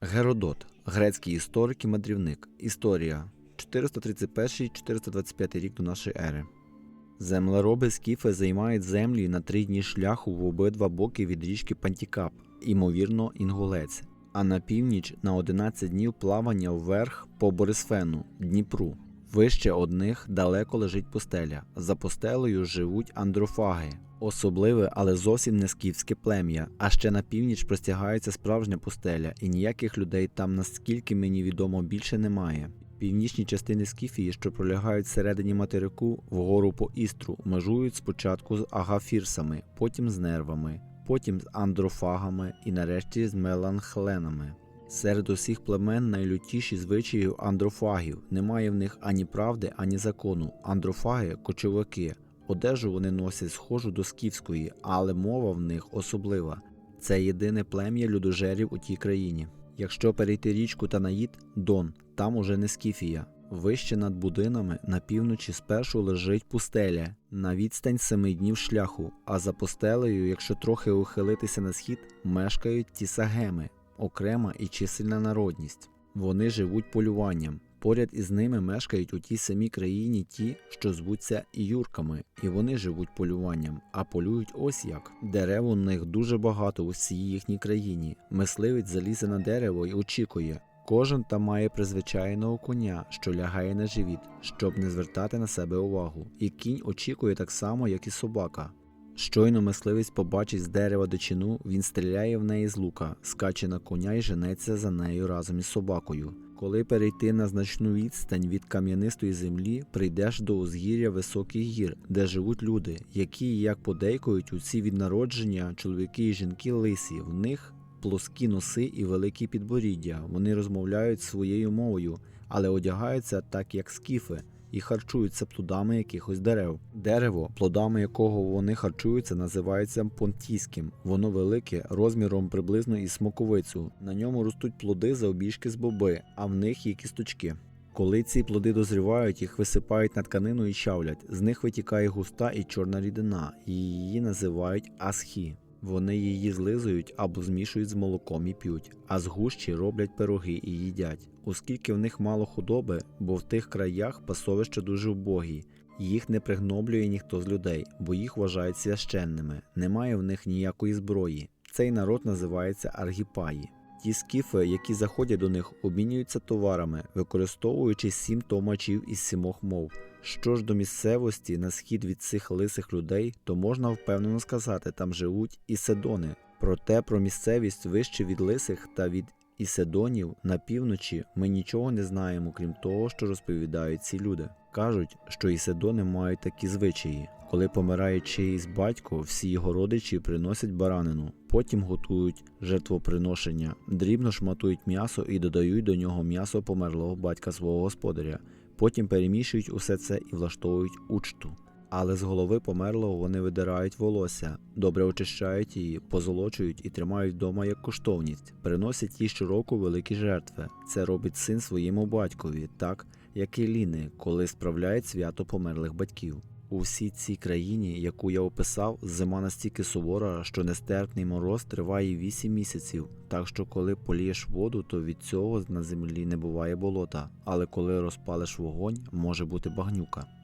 Геродот, грецький історик і мандрівник. Історія 431-425 рік до нашої ери. Землероби скіфи займають землі на три дні шляху в обидва боки від річки Пантікап, ймовірно, Інгулець, а на північ на 11 днів плавання вверх по Борисфену, Дніпру. Вище одних далеко лежить пустеля. За пустелею живуть андрофаги, особливе, але зовсім не скіфське плем'я. А ще на північ простягається справжня пустеля, і ніяких людей там, наскільки мені відомо, більше немає. Північні частини Скіфії, що пролягають всередині материку, вгору по істру, межують спочатку з агафірсами, потім з нервами, потім з андрофагами і нарешті з меланхленами. Серед усіх племен найлютіші звичаї андрофагів. Немає в них ані правди, ані закону. Андрофаги кочовики. Одежу вони носять схожу до скіфської, але мова в них особлива. Це єдине плем'я людожерів у тій країні. Якщо перейти річку Танаїд, Дон, там уже не Скіфія. Вище над будинами на півночі спершу лежить пустеля на відстань семи днів шляху, а за пустелею, якщо трохи ухилитися на схід, мешкають ті сагеми, окрема і чисельна народність. Вони живуть полюванням. Поряд із ними мешкають у тій самій країні ті, що звуться юрками, і вони живуть полюванням, а полюють ось як. Дерев у них дуже багато у всій їхній країні. Мисливець залізе на дерево і очікує. Кожен там має призвичайного коня, що лягає на живіт, щоб не звертати на себе увагу. І кінь очікує так само, як і собака. Щойно мисливець побачить з дерева дичину, він стріляє в неї з лука, скаче на коня і женеться за нею разом із собакою. Коли перейти на значну відстань від кам'янистої землі, прийдеш до узгір'я високих гір, де живуть люди, які, як подейкують, усі від народження чоловіки і жінки лисі, в них плоскі носи і великі підборіддя. Вони розмовляють своєю мовою, але одягаються так, як скіфи, і харчуються плодами якихось дерев. Дерево, плодами якого вони харчуються, називається понтійським. Воно велике, розміром приблизно із смоковицю. На ньому ростуть плоди завбільшки з боби, а в них є кісточки. Коли ці плоди дозрівають, їх висипають на тканину і чавлять. З них витікає густа і чорна рідина, її називають асхі. Вони її злизують або змішують з молоком і п'ють, а з гущі роблять пироги і їдять. Оскільки в них мало худоби, бо в тих краях пасовища дуже убогі, їх не пригноблює ніхто з людей, бо їх вважають священними. Немає в них ніякої зброї. Цей народ називається аргіпаї. Ті скіфи, які заходять до них, обмінюються товарами, використовуючи сім томачів із сімох мов. Що ж до місцевості на схід від цих лисих людей, то можна впевнено сказати, там живуть іседони. Проте про місцевість вище від лисих та від іседонів на півночі ми нічого не знаємо, крім того, що розповідають ці люди. Кажуть, що іседони мають такі звичаї. Коли помирає чиїсь батько, всі його родичі приносять баранину, потім готують жертвоприношення, дрібно шматують м'ясо і додають до нього м'ясо померлого батька свого господаря. Потім перемішують усе це і влаштовують учту. Але з голови померлого вони видирають волосся, добре очищають її, позолочують і тримають вдома як коштовність, приносять їй щороку великі жертви. Це робить син своєму батькові, так як і ліни, коли справляють свято померлих батьків. У всій цій країні, яку я описав, зима настільки сувора, що нестерпний мороз триває 8 місяців, так що коли полієш воду, то від цього на землі не буває болота, але коли розпалиш вогонь, може бути багнюка.